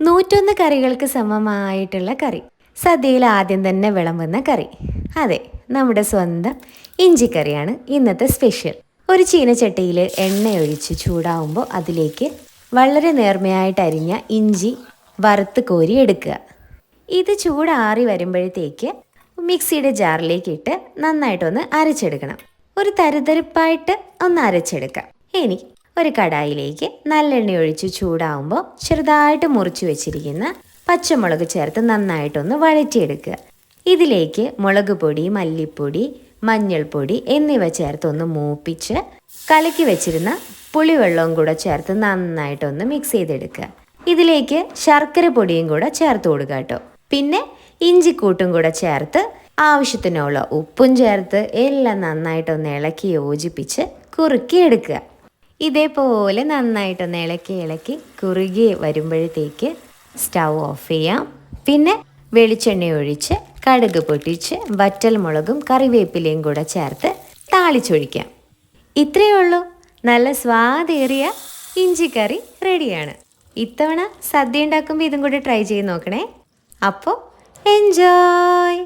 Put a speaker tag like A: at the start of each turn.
A: നൂറ്റൊന്ന് കറികൾക്ക് സമമായിട്ടുള്ള കറി. സദ്യയിൽ ആദ്യം തന്നെ വിളമ്പുന്ന കറി. അതെ നമ്മുടെ സ്വന്തം ഇഞ്ചിക്കറിയാണ് ഇന്നത്തെ സ്പെഷ്യൽ. ഒരു ചീനച്ചട്ടിയിൽ എണ്ണയൊഴിച്ച് ചൂടാവുമ്പോൾ അതിലേക്ക് വളരെ നേർമയായിട്ട് അരിഞ്ഞ ഇഞ്ചി വറുത്ത് കോരി എടുക്കുക. ഇത് ചൂടാറി വരുമ്പോഴത്തേക്ക് മിക്സിയുടെ ജാറിലേക്ക് ഇട്ട് നന്നായിട്ടൊന്ന് അരച്ചെടുക്കണം. ഒരു തരിതരിപ്പായിട്ട് ഒന്ന് അരച്ചെടുക്കാം. ഇനി ഒരു കടായിലേക്ക് നല്ലെണ്ണ ഒഴിച്ച് ചൂടാവുമ്പോൾ ചെറുതായിട്ട് മുറിച്ച് വെച്ചിരിക്കുന്ന പച്ചമുളക് ചേർത്ത് നന്നായിട്ടൊന്ന് വഴറ്റിയെടുക്കുക. ഇതിലേക്ക് മുളക് പൊടി മല്ലിപ്പൊടി മഞ്ഞൾപ്പൊടി എന്നിവ ചേർത്തൊന്ന് മൂപ്പിച്ച് കലക്കി വെച്ചിരുന്ന പുളിവെള്ളവും കൂടെ ചേർത്ത് നന്നായിട്ടൊന്ന് മിക്സ് ചെയ്തെടുക്കുക. ഇതിലേക്ക് ശർക്കര പൊടിയും കൂടെ ചേർത്ത് കൊടുക്കുക കേട്ടോ. പിന്നെ ഇഞ്ചിക്കൂട്ടും കൂടെ ചേർത്ത് ആവശ്യത്തിനുള്ള ഉപ്പും ചേർത്ത് എല്ലാം നന്നായിട്ടൊന്ന് ഇളക്കി യോജിപ്പിച്ച് കുറുക്കിയെടുക്കുക. ഇതേപോലെ നന്നായിട്ടൊന്ന് ഇളക്കി ഇളക്കി കുറുകി വരുമ്പോഴത്തേക്ക് സ്റ്റൗ ഓഫ് ചെയ്യാം. പിന്നെ വെളിച്ചെണ്ണ ഒഴിച്ച് കടുക് പൊട്ടിച്ച് വറ്റൽ മുളകും കറിവേപ്പിലയും കൂടെ ചേർത്ത് താളിച്ചൊഴിക്കാം. ഇത്രയേ ഉള്ളൂ. നല്ല സ്വാദേറിയ ഇഞ്ചിക്കറി റെഡിയാണ്. ഇത്തവണ സദ്യ ഉണ്ടാക്കുമ്പോൾ ഇതും കൂടി ട്രൈ ചെയ്ത് നോക്കണേ. അപ്പോൾ എൻജോയ്!